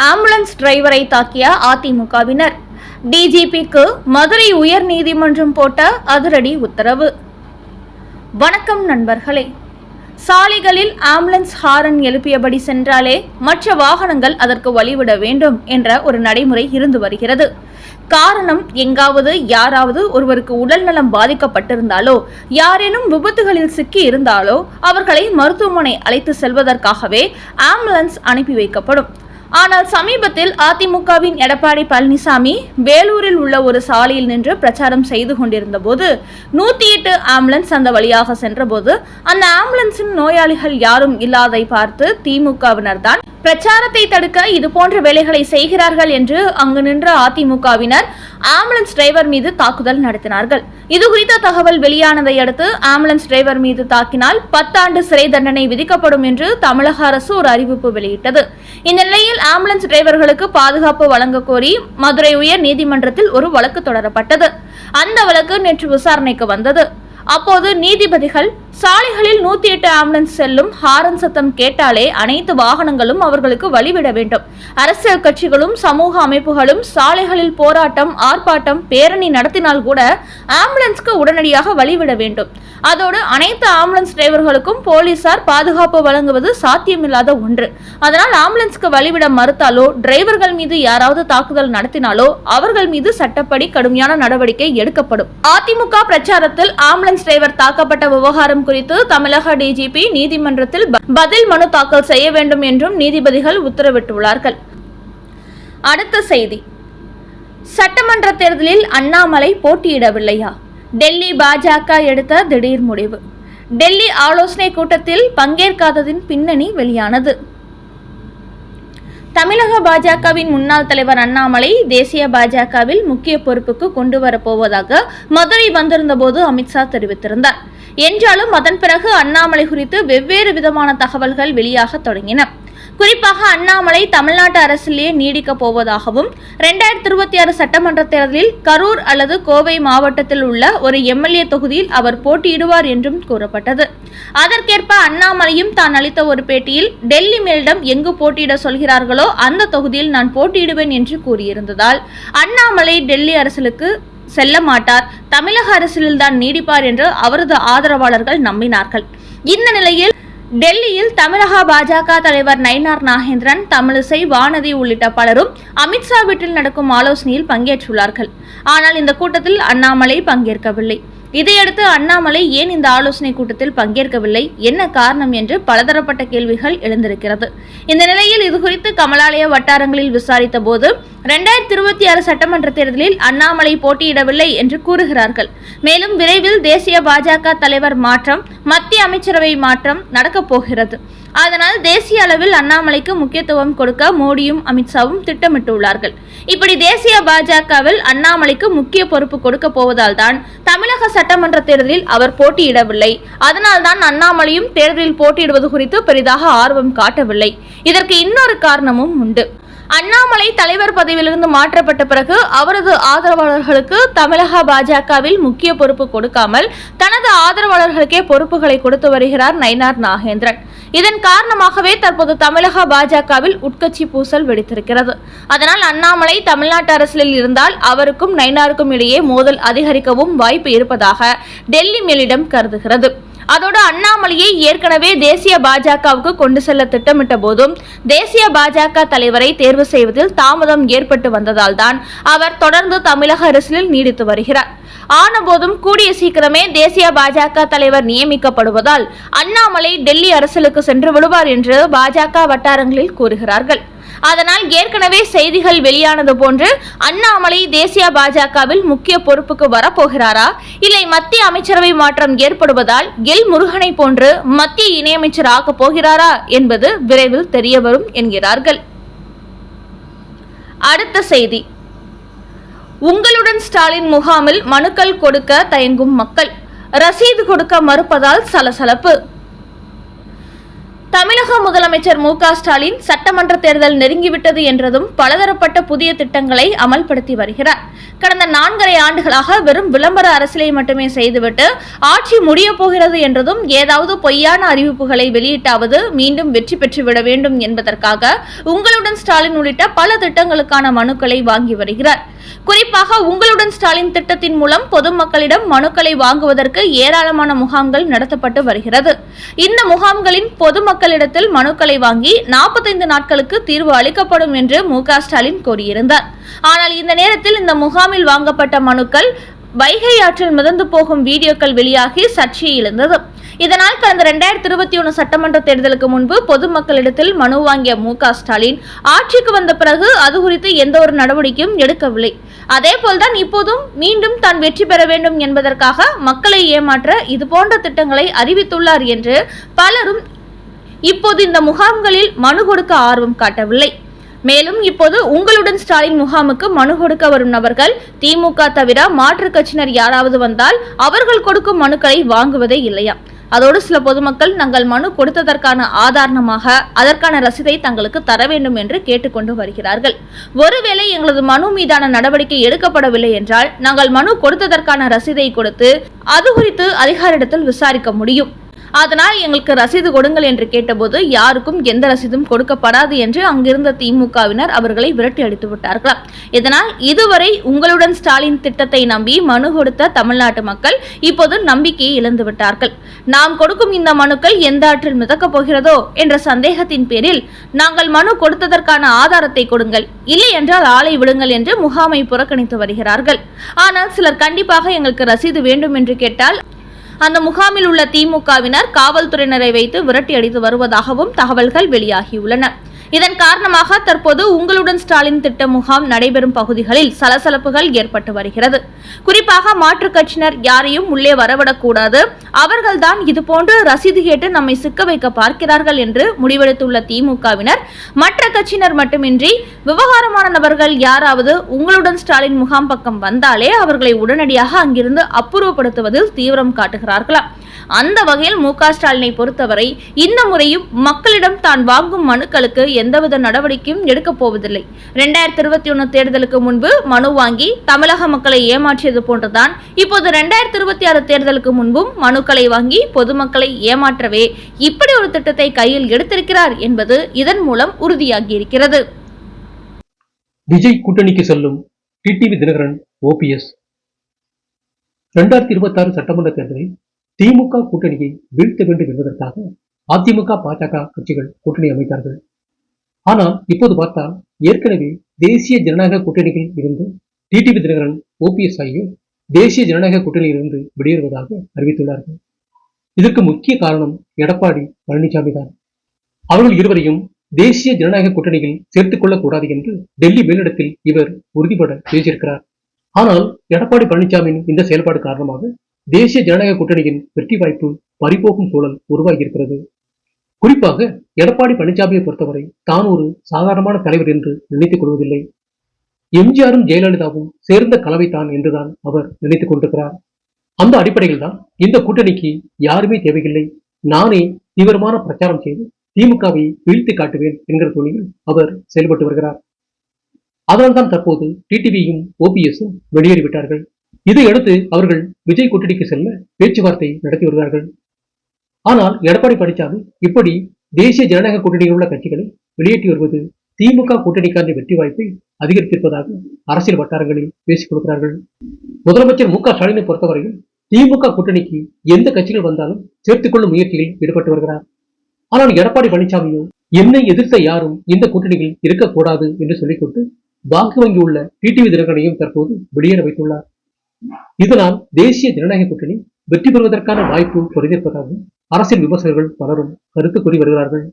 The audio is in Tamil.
ஆம்புலன்ஸ் டிரைவரை தாக்கிய அதிமுகவினர். டிஜிபிக்கு மதுரை உயர் நீதிமன்றம் போட்ட அதிரடி உத்தரவு. வணக்கம் நண்பர்களே. சாலைகளில் ஆம்புலன்ஸ் ஹாரன் எழுப்பியபடி சென்றாலே மற்ற வாகனங்கள் அதற்கு வழிவிட வேண்டும் என்ற ஒரு நடைமுறை இருந்து வருகிறது. காரணம் எங்காவது யாராவது ஒருவருக்கு உடல்நலம் பாதிக்கப்பட்டிருந்தாலோ யாரேனும் விபத்துகளில் சிக்கி இருந்தாலோ அவர்களை மருத்துவமனை அழைத்து செல்வதற்காகவே ஆம்புலன்ஸ் அனுப்பி வைக்கப்படும். ஆனால் சமீபத்தில் அதிமுகவின் எடப்பாடி பழனிசாமி வேலூரில் உள்ள ஒரு சாலையில் நின்று பிரச்சாரம் செய்து கொண்டிருந்த போது நூத்தி எட்டு ஆம்புலன்ஸ் அந்த வழியாக சென்றபோது அந்த ஆம்புலன்ஸின் நோயாளிகள் யாரும் இல்லாதை பார்த்து திமுகவினர் தான் பிரச்சாரத்தை தடுக்க இது போன்ற வேலைகளை செய்கிறார்கள் என்று அங்கு நின்ற அதிமுகவினர் ஆம்புலன்ஸ் டிரைவர் மீது தாக்குதல் நடத்தினார்கள். இது குறித்த தகவல் வெளியானதை அடுத்து ஆம்புலன்ஸ் டிரைவர் மீது தாக்கினால் பத்தாண்டு சிறை தண்டனை விதிக்கப்படும் என்று தமிழக அரசு ஒரு அறிவிப்பு வெளியிட்டது. இந்த நிலையில் ஆம்புலன்ஸ் டிரைவர்களுக்கு பாதுகாப்பு வழங்க கோரி மதுரை உயர் நீதிமன்றத்தில் ஒரு வழக்கு தொடரப்பட்டது. அந்த வழக்கு நேற்று விசாரணைக்கு வந்தது. அப்போது நீதிபதிகள் சாலைகளில் நூத்தி எட்டு ஆம்புலன்ஸ் செல்லும் ஹாரன் சத்தம் கேட்டாலே அனைத்து வாகனங்களும் அவர்களுக்கு வழிவிட வேண்டும். அரசியல் கட்சிகளும் சமூக அமைப்புகளும் சாலைகளில் போராட்டம் ஆர்ப்பாட்டம் பேரணி நடத்தினால் கூட ஆம்புலன்ஸ்க்கு உடனடியாக வழிவிட வேண்டும். அதோடு அனைத்து ஆம்புலன்ஸ் டிரைவர்களுக்கும் போலீசார் பாதுகாப்பு வழங்குவது சாத்தியமில்லாத ஒன்று. அதனால் ஆம்புலன்ஸ்க்கு வழிவிட மறுத்தாலோ டிரைவர்கள் மீது யாராவது தாக்குதல் நடத்தினாலோ அவர்கள் மீது சட்டப்படி கடுமையான நடவடிக்கை எடுக்கப்படும். அதிமுக பிரச்சாரத்தில் ஆம்புலன்ஸ் டிரைவர் தாக்கப்பட்ட விவகாரம் குறித்து தமிழக டிஜிபி நீதிமன்றத்தில் பதில் மனு தாக்கல் செய்ய வேண்டும் என்றும் நீதிபதிகள் உத்தரவிட்டுள்ளார்கள். அடுத்த செய்தி. சட்டமன்ற தேர்தலில் அண்ணாமலை போட்டியிடவில்லையா? டெல்லி பாஜக எடுத்த திடீர் முடிவு. டெல்லி ஆலோசனை கூட்டத்தில் பங்கேற்காததின் பின்னணி வெளியானது. தமிழக பாஜகவின் முன்னாள் தலைவர் அண்ணாமலை தேசிய பாஜகவில் முக்கிய பொறுப்புக்கு கொண்டு வரப்போவதாக மதுரை வந்திருந்தபோது அமித்ஷா தெரிவித்திருந்தார். என்றாலும் அதன் பிறகு அண்ணாமலை குறித்து வெவ்வேறு விதமான தகவல்கள் வெளியாக தொடங்கின. குறிப்பாக அண்ணாமலை தமிழ்நாட்டு அரசிலேயே நீடிக்கப் போவதாகவும் ரெண்டாயிரத்தி இருபத்தி ஆறு சட்டமன்ற தேர்தலில் கரூர் அல்லது கோவை மாவட்டத்தில் உள்ள ஒரு எம்எல்ஏ தொகுதியில் அவர் போட்டியிடுவார் என்றும் கூறப்பட்டது. அதற்கேற்ப அண்ணாமலையும் தான் அளித்த ஒரு பேட்டியில் டெல்லி மேலிடம் எங்கு போட்டியிட சொல்கிறார்களோ அந்த தொகுதியில் நான் போட்டியிடுவேன் என்று கூறியிருந்ததால் அண்ணாமலை டெல்லி அரசுக்கு செல்ல மாட்டார். தமிழக அரசியலில்தான் நீடிப்பார் என்று அவரது ஆதரவாளர்கள் நம்பினார்கள். இந்த நிலையில் டெல்லியில் தமிழக பாஜக தலைவர் நயினார் நாகேந்திரன் தமிழிசை வானதி உள்ளிட்ட பலரும் அமித்ஷா வீட்டில் நடக்கும் ஆலோசனையில் பங்கேற்றுள்ளார்கள். ஆனால் இந்த கூட்டத்தில் அண்ணாமலை பங்கேற்கவில்லை. இதையடுத்து அண்ணாமலை ஏன் இந்த ஆலோசனை கூட்டத்தில் பங்கேற்கவில்லை? என்ன காரணம் என்று பலதரப்பட்ட கேள்விகள் எழுந்திருக்கிறது. இந்த நிலையில் இதுகுறித்து கமலாலய வட்டாரங்களில் விசாரித்த போது ரெண்டாயிரத்தி இருபத்தி ஆறு சட்டமன்ற தேர்தலில் அண்ணாமலை போட்டியிடவில்லை என்று கூறுகிறார்கள். மேலும் விரைவில் தேசிய பாஜக தலைவர் மாற்றம் மத்திய அமைச்சரவை மாற்றம் நடக்கப் போகிறது. அதனால் தேசிய அளவில் அண்ணாமலைக்கு முக்கியத்துவம் கொடுக்க மோடியும் அமித்ஷாவும் திட்டமிட்டுள்ளார்கள். இப்படி தேசிய பாஜகவில் அண்ணாமலைக்கு முக்கிய பொறுப்பு கொடுக்க போவதால் தான் தமிழக சட்டமன்ற தேர்தலில் அவர் போட்டியிடவில்லை. அதனால்தான் அண்ணாமலையும் தேர்தலில் போட்டியிடுவது குறித்து பெரிதாக ஆர்வம் காட்டவில்லை. இதற்கு இன்னொரு காரணமும் உண்டு. அண்ணாமலை தலைவர் பதவியிலிருந்து மாற்றப்பட்ட பிறகு அவரது ஆதரவாளர்களுக்கு தமிழக பாஜகவில் முக்கிய பொறுப்பு கொடுக்காமல் தனது ஆதரவாளர்களுக்கே பொறுப்புகளை கொடுத்து வருகிறார் நயினார் நாகேந்திரன். இதன் காரணமாகவே தற்போது தமிழக பாஜகவில் உட்கட்சி பூசல் வெடித்திருக்கிறது. அதனால் அண்ணாமலை தமிழ்நாட்டு அரசியலில் இருந்தால் அவருக்கும் நயினாருக்கும் இடையே மோதல் அதிகரிக்கவும் வாய்ப்பு இருப்பதாக டெல்லி மேலிடம் கருதுகிறது. அதோடு அண்ணாமலையை ஏற்கனவே தேசிய பாஜகவுக்கு கொண்டு செல்ல திட்டமிட்ட போதும் தேசிய பாஜக தலைவரை தேர்வு செய்வதில் தாமதம் ஏற்பட்டு வந்ததால் தான் அவர் தொடர்ந்து தமிழக அரசியலில் நீடித்து வருகிறார். ஆனபோதும் கூடிய சீக்கிரமே தேசிய பாஜக தலைவர் நியமிக்கப்படுவதால் அண்ணாமலை டெல்லி அரசியலுக்கு சென்று விடுவார் என்று பாஜக வட்டாரங்களில் கூறுகிறார்கள். அதனால் ஏற்கனவே செய்திகள் வெளியானது போன்று அண்ணாமலை தேசிய பாஜகவில் முக்கிய பொறுப்புக்கு வரப்போகிறாரா? இல்லை மத்திய அமைச்சரவை மாற்றம் ஏற்படுவதால் எல் முருகனை போன்று மத்திய இணையமைச்சர் ஆக்கப் போகிறாரா என்பது விரைவில் தெரியவரும் என்கிறார்கள். அடுத்த செய்தி. உங்களுடன் ஸ்டாலின் முகாமில் மனுக்கள் கொடுக்க தயங்கும் மக்கள். ரசீது கொடுக்க மறுப்பதால் சலசலப்பு. தமிழக முதலமைச்சர் மு க ஸ்டாலின் சட்டமன்ற தேர்தல் நெருங்கிவிட்டது என்றதும் பலதரப்பட்ட புதிய திட்டங்களை அமல்படுத்தி வருகிறார். கடந்த நான்கரை ஆண்டுகளாக வெறும் விளம்பர அரசியலை மட்டுமே செய்துவிட்டு ஆட்சி முடியப் போகிறது என்றதும் ஏதாவது பொய்யான அறிவிப்புகளை வெளியிட்டாவது மீண்டும் வெற்றி பெற்றுவிட வேண்டும் என்பதற்காக உங்களுடன் ஸ்டாலின் உள்ளிட்ட பல திட்டங்களுக்கான மனுக்களை வாங்கி வருகிறார். குறிப்பாக உங்களுடன் ஸ்டாலின் திட்டத்தின் மூலம் பொதுமக்களிடம் மனுக்களை வாங்குவதற்கு ஏராளமான முகாம்கள் நடத்தப்பட்டு வருகிறது. இந்த முகாம்களின் பொதுமக்களிடத்தில் மனுக்களை வாங்கி நாற்பத்தைந்து நாட்களுக்கு தீர்வு அளிக்கப்படும் என்று மு ஸ்டாலின் கூறியிருந்தார். ஆனால் இந்த நேரத்தில் இந்த முகாமில் வாங்கப்பட்ட மனுக்கள் வைகை ஆற்றில் மிதந்து போகும் வீடியோக்கள் வெளியாகி சர்ச்சையை எழுந்தது. இதனால் கடந்த இரண்டாயிரத்தி இருபத்தி ஒன்று சட்டமன்ற தேர்தலுக்கு முன்பு பொதுமக்களிடத்தில் மனு வாங்கிய மு ஸ்டாலின் ஆட்சிக்கு வந்த பிறகு அது குறித்து எந்த ஒரு நடவடிக்கையும் எடுக்கவில்லை. அதே போல்தான் இப்போதும் மீண்டும் தான் வெற்றி பெற வேண்டும் என்பதற்காக மக்களை ஏமாற்ற இது போன்ற திட்டங்களை அறிவித்துள்ளார் என்று பலரும் இப்போது இந்த முகாம்களில் மனு கொடுக்க ஆர்வம் காட்டவில்லை. மேலும் இப்போது உங்களுடன் ஸ்டாலின் முகாமுக்கு மனு கொடுக்க வரும் நபர்கள் திமுக தவிர மாற்றுக் கட்சியினர் யாராவது வந்தால் அவர்கள் கொடுக்கும் மனுக்களை வாங்குவதே இல்லையா? அதோடு சில பொதுமக்கள் நாங்கள் மனு கொடுத்ததற்கான ஆதாரணமாக அதற்கான ரசீதை தங்களுக்கு தர வேண்டும் என்று கேட்டுக்கொண்டு வருகிறார்கள். ஒருவேளை எங்களது மனு மீதான நடவடிக்கை எடுக்கப்படவில்லை என்றால் நாங்கள் மனு கொடுத்ததற்கான ரசீதை கொடுத்து அது குறித்து அதிகாரிடத்தில் விசாரிக்க முடியும். அதனால் எங்களுக்கு ரசீது கொடுங்கள் என்று கேட்டபோது யாருக்கும் எந்த ரசீதும் கொடுக்கப்படாது என்று அங்கிருந்த திமுகவினர் அவர்களை விரட்டி அடித்து விட்டார்களாம். இதனால் இதுவரை உங்களுடன் ஸ்டாலின் திட்டத்தை நம்பி மனு கொடுத்த தமிழ்நாட்டு மக்கள் இப்போது நம்பிக்கையை இழந்து விட்டார்கள். நாம் கொடுக்கும் இந்த மனுக்கள் எந்த ஆற்றில் மிதக்கப் போகிறதோ என்ற சந்தேகத்தின் பேரில் நாங்கள் மனு கொடுத்ததற்கான ஆதாரத்தை கொடுங்கள். இல்லை என்றால் ஆளை விடுங்கள் என்று முகாமை புறக்கணித்து வருகிறார்கள். ஆனால் சிலர் கண்டிப்பாக எங்களுக்கு ரசீது வேண்டும் என்று கேட்டால் அந்த முகாமில் உள்ள திமுகவினர் காவல்துறையினரை வைத்து விரட்டி அடித்து வருவதாகவும் தகவல்கள் வெளியாகியுள்ளன. இதன் காரணமாக தற்போது உங்களுடன் ஸ்டாலின் திட்ட முகாம் நடைபெறும் பகுதிகளில் சலசலப்புகள் ஏற்பட்டு வருகிறது. குறிப்பாக மாற்றுக் கட்சியினர் யாரையும் உள்ளே வரவிடக்கூடாது. அவர்கள்தான் இதுபோன்று ரசீது கேட்டு நம்மை சிக்க வைக்க பார்க்கிறார்கள் என்று முடிவெடுத்துள்ள திமுகவினர் மற்ற கட்சியினர் மட்டுமின்றி விவகாரமான நபர்கள் யாராவது உங்களுடன் ஸ்டாலின் முகாம் பக்கம் வந்தாலே அவர்களை உடனடியாக அங்கிருந்து அப்புறப்படுத்துவதில் தீவிரம் காட்டுகிறார்களாம் அந்த வகையில் மு க ஸ்டாலினை பொறுத்தவரை இந்த முறையும் மக்களிடம் தான் வாங்கும் மனுக்களுக்கு எந்தவித நடவடிக்கையும் எடுக்கப் போவதில்லை. ரெண்டாயிரத்தி இருபத்தி ஒன்று தேர்தலுக்கு முன்பு மனு வாங்கி தமிழக மக்களை ஏமாற்றியது போன்றுதான் இப்போது ரெண்டாயிரத்தி இருபத்தி ஆறு தேர்தலுக்கு முன்பும் மனுக்களை வாங்கி பொதுமக்களை ஏமாற்றவே இப்படி ஒரு திட்டத்தை கையில் எடுத்திருக்கிறார் என்பது இதன் மூலம் உறுதியாகியிருக்கிறது. விஜய் கூட்டணிக்கு செல்லும் டிடிவி தினகரன் ஓபிஎஸ் இரண்டாயிரத்தி இருபத்தி ஆறு சட்டமன்ற தேர்தலில் திமுக கூட்டணியை வீழ்த்த வேண்டும் என்பதற்காக அதிமுக பாஜக கட்சிகள் கூட்டணி அமைத்தார்கள். ஆனால் இப்போது பார்த்தால் ஏற்கனவே தேசிய ஜனநாயக கூட்டணியில் இருந்து டிடிபி தினகரன் ஓபிஎஸ் ஆகியோர் தேசிய ஜனநாயக கூட்டணியில் இருந்து வெளியேறுவதாக அறிவித்துள்ளார்கள். இதற்கு முக்கிய காரணம் எடப்பாடி பழனிசாமி தான். அவர்கள் இருவரையும் தேசிய ஜனநாயக கூட்டணியில் சேர்த்துக் கொள்ளக் கூடாது என்று டெல்லி மேலிடத்தில் இவர் உறுதிபட பேசியிருக்கிறார். ஆனால் எடப்பாடி பழனிசாமியின் இந்த செயல்பாடு காரணமாக தேசிய ஜனநாயக கூட்டணியின் வெற்றி வாய்ப்பு பறிபோகும் சூழல் உருவாகியிருக்கிறது. குறிப்பாக எடப்பாடி பழனிசாமியை பொறுத்தவரை தான் ஒரு சாதாரணமான தலைவர் என்று நினைத்துக் கொள்வதில்லை. எம்ஜிஆரும் ஜெயலலிதாவும் சேர்ந்த கலவைதான் என்றுதான் அவர் நினைத்துக் கொண்டிருக்கிறார். அந்த அடிப்படையில் தான் இந்த கூட்டணிக்கு யாருமே தேவையில்லை. நானே தீவிரமான பிரச்சாரம் செய்து திமுகவை வீழ்த்தி காட்டுவேன் என்கிற துணியில் அவர் செயல்பட்டு வருகிறார். அதனால்தான் தற்போது டிடிவியும் ஓபிஎஸும் வெளியேறிவிட்டார்கள். இதையடுத்து அவர்கள் விஜய் கூட்டணிக்கு செல்ல பேச்சுவார்த்தை நடத்தி வருகிறார்கள். ஆனால் எடப்பாடி பழனிசாமி இப்படி தேசிய ஜனநாயக கூட்டணியில் உள்ள கட்சிகளை வெளியேற்றி வருவது திமுக கூட்டணிக்கான வெற்றி வாய்ப்பை அதிகரித்திருப்பதாக அரசியல் வட்டாரங்களில் பேசிக் கொடுக்கிறார்கள் முதலமைச்சர் மு க ஸ்டாலினை பொறுத்தவரையில் திமுக கூட்டணிக்கு எந்த கட்சிகள் வந்தாலும் சேர்த்துக் கொள்ளும் முயற்சியில் ஈடுபட்டு வருகிறார். ஆனால் எடப்பாடி பழனிசாமியும் என்னை எதிர்த்த யாரும் இந்த கூட்டணியில் இருக்கக்கூடாது என்று சொல்லிக்கொண்டு வாக்கு வங்கி உள்ள டிடிவி தினகரனையும் தற்போது வெளியேற வைத்துள்ளார். இதனால் தேசிய ஜனநாயக கூட்டணி வெற்றி பெறுவதற்கான வாய்ப்பு குறைந்திருப்பதாகவும் அரசியல் விமர்சகர்கள் பலரும் கருத்து கூறி வருகிறார்கள்.